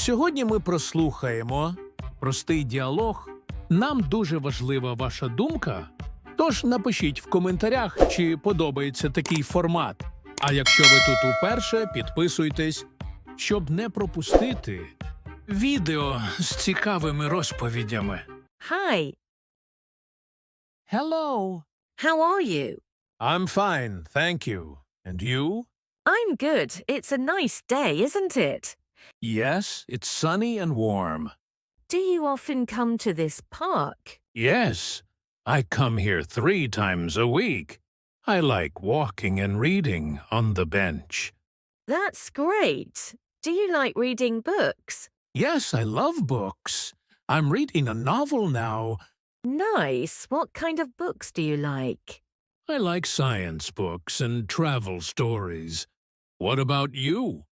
Сьогодні ми прослухаємо простий діалог. Нам дуже важлива ваша думка. Тож напишіть в коментарях, чи подобається такий формат. А якщо ви тут уперше, підписуйтесь, щоб не пропустити відео з цікавими розповідями. Hi, Hello. how are you? I'm fine, thank you. And you? I'm good. It's a nice day, isn't it? Yes, it's sunny and warm. Do you often come to this park? Yes, I come here three times a week. I like walking and reading on the bench. That's great. Do you like reading books? Yes, I love books. I'm reading a novel now. Nice. What kind of books do you like? I like science books and travel stories. What about you?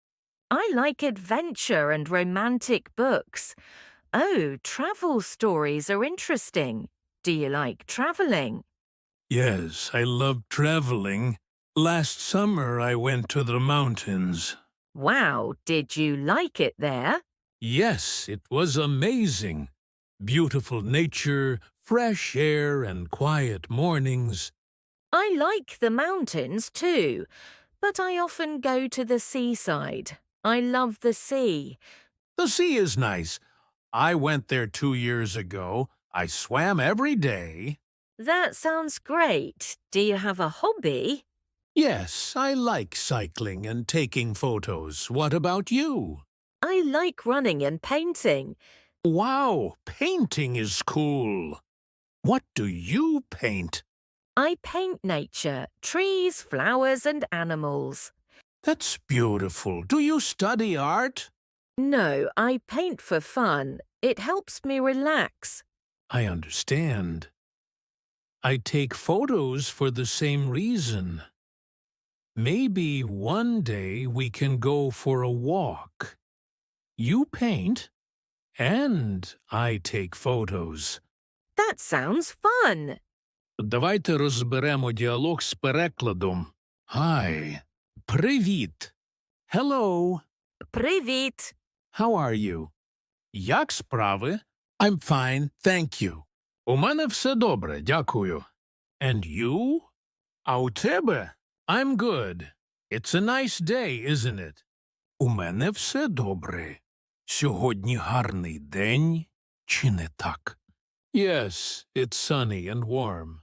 I like adventure and romantic books. Oh, travel stories are interesting. Do you like traveling? Yes, I love traveling. Last summer I went to the mountains. Wow, did you like it there? Yes, it was amazing. Beautiful nature, fresh air, and quiet mornings. I like the mountains too, but I often go to the seaside. I love the sea. The sea is nice. I went there two years ago. I swam every day. That sounds great. Do you have a hobby? Yes, I like cycling and taking photos. What about you? I like running and painting. Wow, painting is cool. What do you paint? I paint nature, trees, flowers, and animals. That's beautiful. Do you study art? No, I paint for fun. It helps me relax. I understand. I take photos for the same reason. Maybe one day we can go for a walk. You paint, and I take photos. That sounds fun. Давайте розберемо діалог з перекладом. Hi. Привіт. Hello. Привіт. How are you? Як справи? I'm fine, thank you. У мене все добре, дякую. And you? А у тебе? I'm good. It's a nice day, isn't it? У мене все добре. Сьогодні гарний день, чи не так? Yes, it's sunny and warm.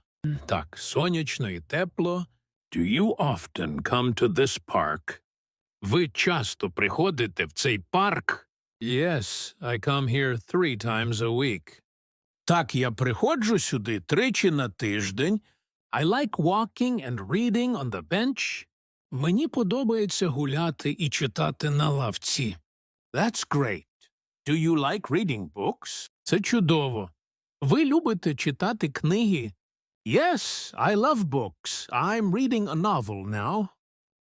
Так, сонячно і тепло. Do you often come to this park? Ви часто приходите в цей парк? Yes, I come here three times a week. Так, я приходжу сюди тричі на тиждень. I like walking and reading on the bench. Мені подобається гуляти і читати на лавці. That's great. Do you like reading books? Це чудово. Ви любите читати книги? Yes, I love books. I'm reading a novel now.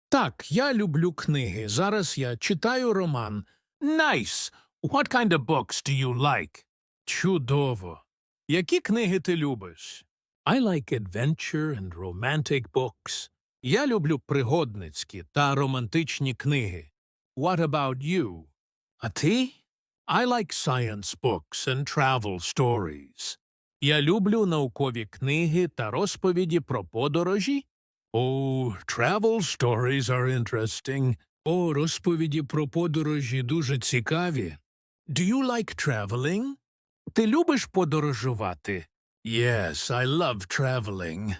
Так, я люблю книги. Зараз я читаю роман. Nice. What kind of books do you like? Чудово. Які книги ти любиш? I like adventure and romantic books. Я люблю пригодницькі та романтичні книги. What about you? А ти? I like science books and travel stories. Я люблю наукові книги та розповіді про подорожі. Oh, travel stories are interesting. О, розповіді про подорожі дуже цікаві. Do you like traveling? Ти любиш подорожувати? Yes, I love traveling.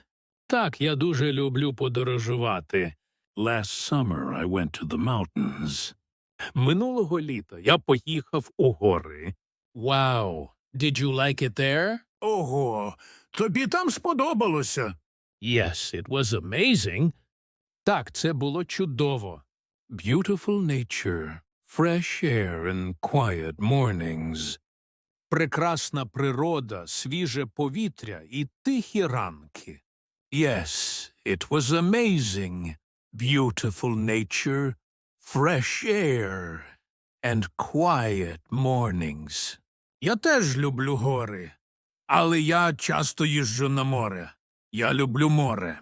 Так, я дуже люблю подорожувати. Last summer I went to the mountains. Минулого літа я поїхав у гори. Wow, did you like it there? Ого, тобі там сподобалося. Yes, it was amazing. Так, це було чудово. Beautiful nature, fresh air and quiet mornings. Прекрасна природа, свіже повітря і тихі ранки. Yes, it was amazing. Beautiful nature, fresh air and quiet mornings. Я теж люблю гори, але я часто їжджу на море. Я люблю море.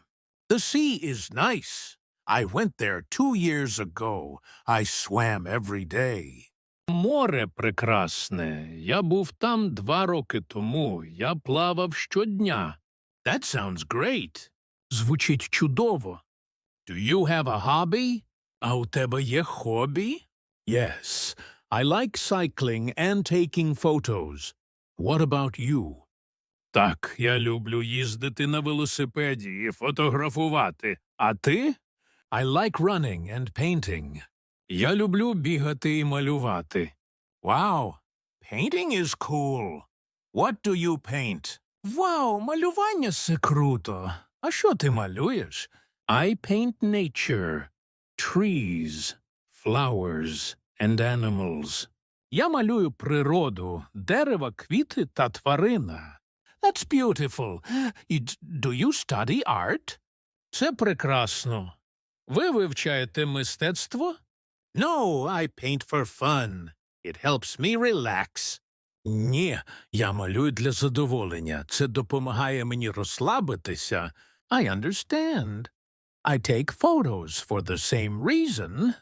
The sea is nice. I went there two years ago. I swam every day. Море прекрасне. Я був там два роки тому. Я плавав щодня. That sounds great. Звучить чудово. Do you have a hobby? А у тебе є хобі? Yes. I like cycling and taking photos. What about you? Так, я люблю їздити на велосипеді і фотографувати. А ти? I like running and painting. Я люблю бігати і малювати. Wow, painting is cool. What do you paint? Вау, малювання це круто. А що ти малюєш? I paint nature, trees, flowers and animals. Я малюю природу, дерева, квіти та тварина. That's beautiful. Do you study art? Це прекрасно. Ви вивчаєте мистецтво? No, I paint for fun. It helps me relax. Ні, я малюю для задоволення. Це допомагає мені розслабитися. I understand. I take photos for the same reason.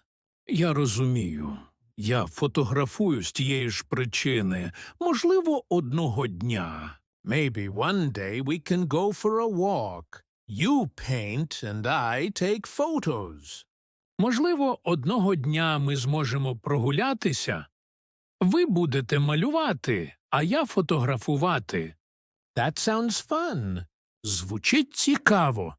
Я розумію. Я фотографую з тієї ж причини. Можливо, одного дня. Maybe one day we can go for a walk. You paint and I take photos. Можливо, одного дня ми зможемо прогулятися. Ви будете малювати, а я фотографувати. That sounds fun. Звучить цікаво.